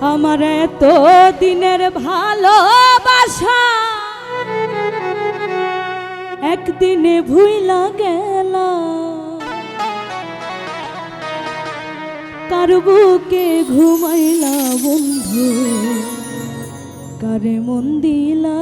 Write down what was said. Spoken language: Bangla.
আমার এত দিনের ভালোবাসা। একদিনে ভুইলা গেল। কার বুকে ঘুমাইলা বন্ধু? কারে মন দিলা?